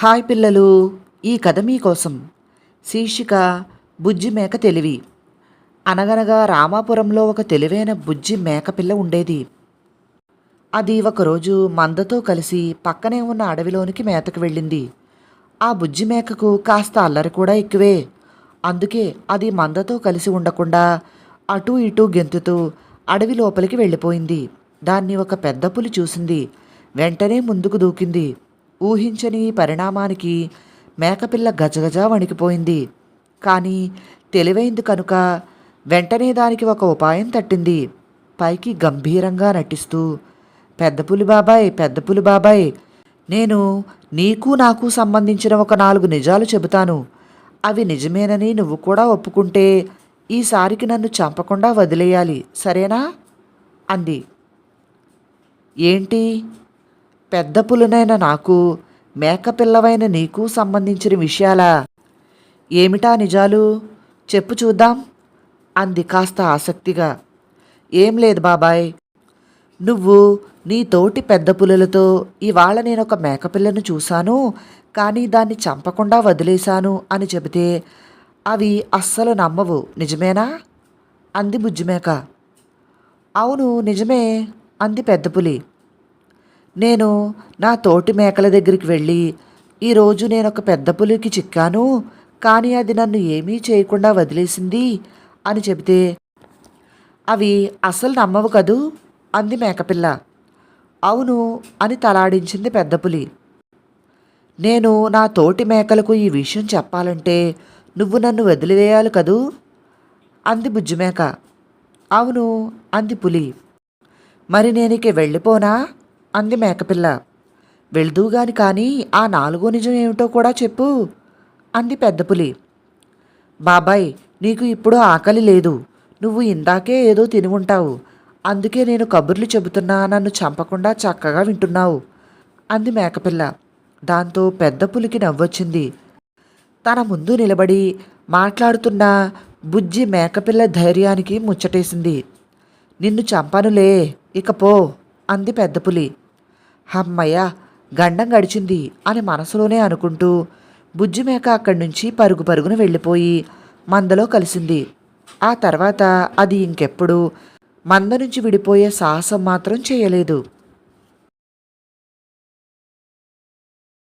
Hi పిల్లలు ఈ కథ మీకోసం శీర్షిక బుజ్జి మేక తెలివి. అనగనగా రామాపురంలో ఒక తెలివైన బుజ్జి మేకపిల్ల ఉండేది. అది ఒకరోజు మందతో కలిసి పక్కనే ఉన్న అడవిలోనికి మేతకు వెళ్ళింది. ఆ బుజ్జి మేకకు కాస్త అల్లరి కూడా ఎక్కువే. అందుకే అది మందతో కలిసి ఉండకుండా అటూ ఇటూ గెంతుతూ అడవి లోపలికి వెళ్ళిపోయింది. దాన్ని ఒక పెద్ద పులి చూసింది. వెంటనే ముందుకు దూకింది. ఊహించని ఈ పరిణామానికి మేకపిల్ల గజగజ వణికిపోయింది. కానీ తెలివైంది కనుక వెంటనే దానికి ఒక ఉపాయం తట్టింది. పైకి గంభీరంగా నటిస్తూ పెద్ద పులి బాబాయ్ పెద్ద పులి బాబాయ్ నేను నీకు నాకు సంబంధించిన ఒక నాలుగు నిజాలు చెబుతాను. అవి నిజమేనని నువ్వు కూడా ఒప్పుకుంటే ఈసారికి నన్ను చంపకుండా వదిలేయాలి సరేనా అంది. ఏంటి? పెద్ద పులినైన నాకు మేకపిల్లవైన నీకు సంబంధించిన విషయాలా? ఏమిటా నిజాలు? చెప్పు చూద్దాం అంది కాస్త ఆసక్తిగా. ఏం లేదు బాబాయ్. నువ్వు నీ తోటి పెద్ద పులులతో ఇవాళ నేను ఒక మేకపిల్లను చూశాను కానీ దాన్ని చంపకుండా వదిలేశాను అని చెబితే అవి అస్సలు నమ్మవు నిజమేనా? అంది బుజ్జిమేక. అవును నిజమే అంది పెద్ద పులి. నేను నా తోటి మేకల దగ్గరికి వెళ్ళి ఈరోజు నేను ఒక పెద్ద పులికి చిక్కాను కానీ అది నన్ను ఏమీ చేయకుండా వదిలేసింది అని చెబితే అవి అసలు నమ్మవు కదూ అంది మేకపిల్ల. అవును అని తలాడించింది పెద్ద పులి. నేను నా తోటి మేకలకు ఈ విషయం చెప్పాలంటే నువ్వు నన్ను వదిలివేయాలి కదూ అంది బుజ్జిమేక. అవును అంది పులి. మరి నేనిక వెళ్ళిపోనా? అంది మేకపిల్ల. వెళ్దూగాని కానీ ఆ నాలుగో నిజం ఏమిటో కూడా చెప్పు అంది పెద్ద పులి. బాబాయ్ నీకు ఇప్పుడు ఆకలి లేదు. నువ్వు ఇందాకే ఏదో తిని ఉంటావు. అందుకే నేను కబుర్లు చెబుతున్నా నన్ను చంపకుండా చక్కగా వింటున్నావు అంది మేకపిల్ల. దాంతో పెద్ద పులికి నవ్వొచ్చింది. తన ముందు నిలబడి మాట్లాడుతున్న బుజ్జి మేకపిల్ల ధైర్యానికి ముచ్చటేసింది. నిన్ను చంపనులే ఇక పో అంది పెద్ద పులి. హమ్మయ్య గండం గడిచింది అని మనసులోనే అనుకుంటూ బుజ్జి మేక అక్కడి నుంచి పరుగు పరుగున వెళ్ళిపోయి మందలో కలిసింది. ఆ తర్వాత అది ఇంకెప్పుడు మంద నుంచి విడిపోయే సాహసం మాత్రం చేయలేదు.